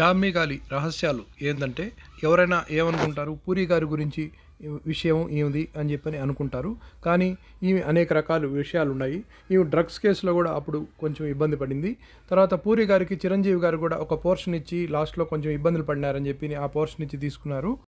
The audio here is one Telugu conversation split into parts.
చామ్మిగాలి రహస్యాలు ఏంటంటే ఎవరైనా ఏమనుకుంటారు? పూరి గారి గురించి విషయం ఏమిది అని చెప్పని అనుకుంటారు. కానీ ఈమె అనేక రకాల విషయాలు ఉన్నాయి. ఈమె డ్రగ్స్ కేసులో కూడా అప్పుడు కొంచెం ఇబ్బంది పడింది. తర్వాత పూరి గారికి చిరంజీవి గారు కూడా ఒక పోర్షన్ ఇచ్చి లాస్ట్లో కొంచెం ఇబ్బందులు పడినారని చెప్పి ఆ పోర్షన్ ఇచ్చి తీసుకున్నారు.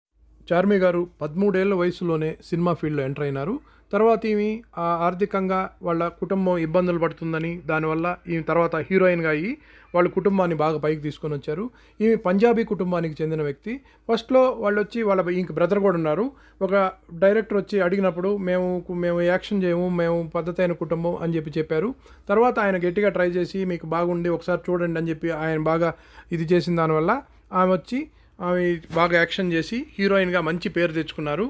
చార్మి గారు పదమూడేళ్ళ వయసులోనే సినిమా ఫీల్డ్లో ఎంటర్ అయినారు. తర్వాత ఈమె ఆ ఆర్థికంగా వాళ్ళ కుటుంబం ఇబ్బందులు పడుతుందని దానివల్ల ఈమె తర్వాత హీరోయిన్గా అయ్యి వాళ్ళ కుటుంబాన్ని బాగా పైకి తీసుకొని వచ్చారు. ఈమె పంజాబీ కుటుంబానికి చెందిన వ్యక్తి. ఫస్ట్లో వాళ్ళు వచ్చి వాళ్ళ ఇంక బ్రదర్ కూడా ఉన్నారు. ఒక డైరెక్టర్ వచ్చి అడిగినప్పుడు మేము మేము యాక్షన్ చేయము మేము పద్ధతైన కుటుంబం అని చెప్పి చెప్పారు. తర్వాత ఆయన గట్టిగా ట్రై చేసి మీకు బాగుండి ఒకసారి చూడండి అని చెప్పి ఆయన బాగా ఇది చేసిన దానివల్ల ఆమె వచ్చి ఆమె బాగా యాక్షన్ చేసి హీరోయిన్గా మంచి పేరు తెచ్చుకున్నారు.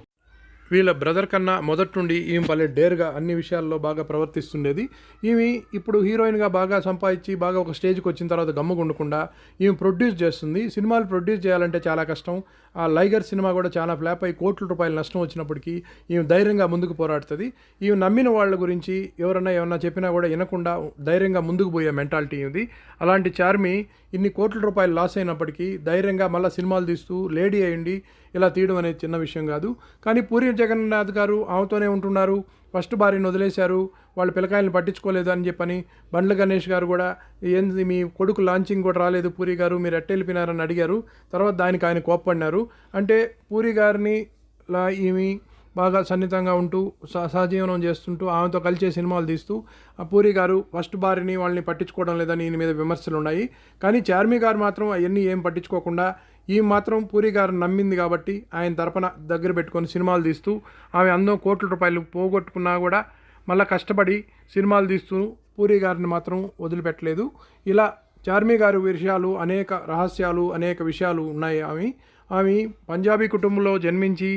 వీళ్ళ బ్రదర్ కన్నా మొదటి నుండి ఈమె భలే డేర్గా అన్ని విషయాల్లో బాగా ప్రవర్తిస్తుండేది. ఈమె ఇప్పుడు హీరోయిన్గా బాగా సంపాదించి బాగా ఒక స్టేజ్కి వచ్చిన తర్వాత గమ్ముగుండకుండా ఈమె ప్రొడ్యూస్ చేస్తుంది. సినిమాలు ప్రొడ్యూస్ చేయాలంటే చాలా కష్టం. ఆ లైగర్ సినిమా కూడా చాలా ఫ్లాప్ అయి కోట్ల రూపాయల నష్టం వచ్చినప్పటికీ ఈమె ధైర్యంగా ముందుకు పోరాడుతుంది. ఈమె నమ్మిన వాళ్ళ గురించి ఎవరన్నా ఏమన్నా చెప్పినా కూడా వినకుండా ధైర్యంగా ముందుకు పోయే మెంటాలిటీ ఉంది అలాంటి చార్మి ఇన్ని కోట్ల రూపాయలు లాస్ అయినప్పటికీ ధైర్యంగా మళ్ళీ సినిమాలు తీస్తూ లేడీ అయ్యండి ఇలా తీయడం అనేది చిన్న విషయం కాదు. కానీ పూరి జగన్నాథ్ గారు ఆమెతోనే ఉంటున్నారు. ఫస్ట్ భార్యను వదిలేశారు. వాళ్ళ పిల్లకాయలను పట్టించుకోలేదు అని చెప్పని బండ్ల గణేష్ గారు కూడా ఏంది మీ కొడుకు లాంచింగ్ కూడా రాలేదు పూరి గారు మీరు ఎట్టెళ్ళిపోయినారని అడిగారు. తర్వాత దానికి ఆయన కోప్పడినారు. అంటే పూరి గారిని లా ఈమె బాగా సన్నిహితంగా ఉంటూ స- సహజీవనం చేస్తుంటూ ఆమెతో కలిసే సినిమాలు తీస్తూ ఆ పూరి గారు ఫస్ట్ భార్యని వాళ్ళని పట్టించుకోవడం లేదని ఈయన మీద విమర్శలు ఉన్నాయి. కానీ చార్మి గారు మాత్రం అవన్నీ ఏం పట్టించుకోకుండా ఈ మాత్రం పూరి గారు నమ్మింది కాబట్టి ఆయన తరపున దగ్గర పెట్టుకొని సినిమాలు తీస్తూ ఆమె అందం కోట్ల రూపాయలు పోగొట్టుకున్నా కూడా మళ్ళీ కష్టపడి సినిమాలు తీస్తూ పూరి గారిని మాత్రం వదిలిపెట్టలేదు. ఇలా చార్మి గారి విషయాలు అనేక రహస్యాలు అనేక విషయాలు ఉన్నాయి ఆమె. ఆమె పంజాబీ కుటుంబంలో జన్మించి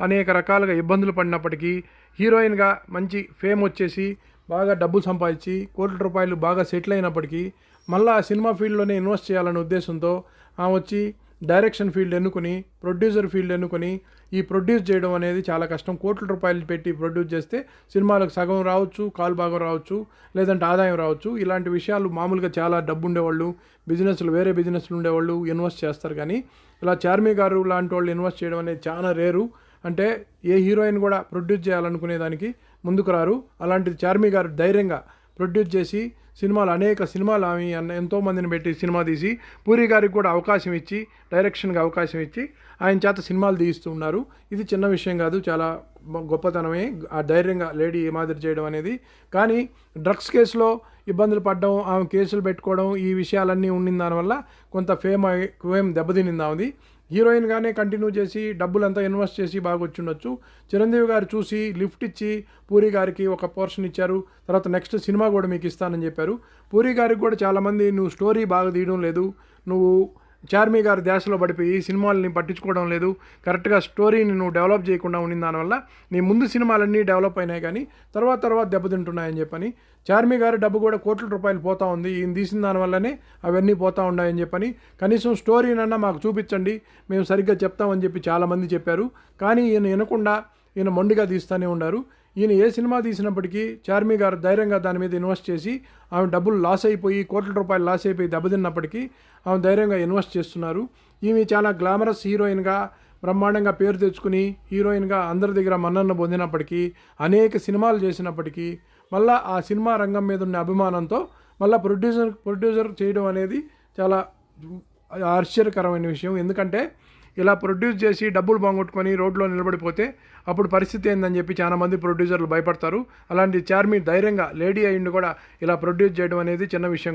అనేక రకాలుగా ఇబ్బందులు పడినప్పటికీ హీరోయిన్గా మంచి ఫేమ్ వచ్చేసి బాగా డబ్బులు సంపాదించి కోట్ల రూపాయలు బాగా సెటిల్ అయినప్పటికీ మళ్ళీ ఆ సినిమా ఫీల్డ్లోనే ఇన్వెస్ట్ చేయాలనే ఉద్దేశంతో ఆమె వచ్చి డైరెక్షన్ ఫీల్డ్ ఎన్నుకొని ప్రొడ్యూసర్ ఫీల్డ్ ఎన్నుకొని ఈ ప్రొడ్యూస్ చేయడం అనేది చాలా కష్టం. కోట్ల రూపాయలు పెట్టి ప్రొడ్యూస్ చేస్తే సినిమాలకు సగం రావచ్చు కాలు భాగం రావచ్చు లేదంటే ఆదాయం రావచ్చు. ఇలాంటి విషయాలు మామూలుగా చాలా డబ్బు ఉండేవాళ్ళు బిజినెస్లు వేరే బిజినెస్లు ఉండేవాళ్ళు ఇన్వెస్ట్ చేస్తారు కానీ ఇలా చార్మి గారు లాంటి వాళ్ళు ఇన్వెస్ట్ చేయడం అనేది చాలా రేరు. అంటే ఏ హీరోయిన్ కూడా ప్రొడ్యూస్ చేయాలనుకునే దానికి ముందుకు రారు. అలాంటిది చార్మి గారు ధైర్యంగా ప్రొడ్యూస్ చేసి సినిమాలు అనేక సినిమాలు ఆమె అన్న ఎంతో మందిని పెట్టి సినిమా తీసి పూరి గారికి కూడా అవకాశం ఇచ్చి డైరెక్షన్గా అవకాశం ఇచ్చి ఆయన చేత సినిమాలు తీయిస్తూ ఉన్నారు. ఇది చిన్న విషయం కాదు చాలా గొప్పతనమే. ఆ ధైర్యంగా లేడీ ఏమాదిరి మాదిరి చేయడం అనేది. కానీ డ్రగ్స్ కేసులో ఇబ్బందులు పడడం ఆమె కేసులు పెట్టుకోవడం ఈ విషయాలన్నీ ఉండిన దానివల్ల కొంత ఫేమ్ ఫేమ్ దెబ్బతినింది ఆమెది. హీరోయిన్గానే కంటిన్యూ చేసి డబ్బులంతా ఇన్వెస్ట్ చేసి బాగా వచ్చిండొచ్చు చిరంజీవి గారు చూసి లిఫ్ట్ ఇచ్చి పూరి గారికి ఒక పోర్షన్ ఇచ్చారు. తర్వాత నెక్స్ట్ సినిమా కూడా మీకు ఇస్తానని చెప్పారు. పూరి గారికి కూడా చాలామంది నువ్వు స్టోరీ బాగా తీయడం లేదు. నువ్వు చార్మి గారు ధ్యాసలో పడిపోయి సినిమాలని పట్టించుకోవడం లేదు. కరెక్ట్గా స్టోరీని నువ్వు డెవలప్ చేయకుండా ఉండిన దానివల్ల నీ ముందు సినిమాలన్నీ డెవలప్ అయినాయి కానీ తర్వాత తర్వాత దెబ్బతింటున్నాయని చెప్పని చార్మి గారి డబ్బు కూడా కోట్ల రూపాయలు పోతా ఉంది. ఈయన తీసిన దానివల్లనే అవన్నీ పోతా ఉన్నాయని చెప్పని కనీసం స్టోరీనన్నా మాకు చూపించండి మేము సరిగ్గా చెప్తామని చెప్పి చాలామంది చెప్పారు. కానీ ఈయన వినకుండా ఈయన మొండిగా తీస్తూనే ఉన్నారు. ఈయన ఏ సినిమా తీసినప్పటికీ చార్మి గారు ధైర్యంగా దాని మీద ఇన్వెస్ట్ చేసి ఆమె డబ్బులు లాస్ అయిపోయి కోట్ల రూపాయలు లాస్ అయిపోయి దెబ్బతిన్నప్పటికీ ఆమె ధైర్యంగా ఇన్వెస్ట్ చేస్తున్నారు. ఈమె చాలా గ్లామరస్ హీరోయిన్గా బ్రహ్మాండంగా పేరు తెచ్చుకుని హీరోయిన్గా అందరి దగ్గర మన్నన్న పొందినప్పటికీ అనేక సినిమాలు చేసినప్పటికీ మళ్ళా ఆ సినిమా రంగం మీద ఉన్న అభిమానంతో మళ్ళీ ప్రొడ్యూసర్ ప్రొడ్యూసర్ చేయడం అనేది చాలా ఆశ్చర్యకరమైన విషయం. ఎందుకంటే ఇలా ప్రొడ్యూస్ చేసి డబ్బులు బాగొట్టుకొని రోడ్లో నిలబడిపోతే అప్పుడు పరిస్థితి ఏందని చెప్పి చాలా మంది ప్రొడ్యూసర్లు భయపడతారు. అలాంటి చార్మి ధైర్యంగా లేడీ అయ్యిండి కూడా ఇలా ప్రొడ్యూస్ చేయడం అనేది చిన్న విషయం కాదు.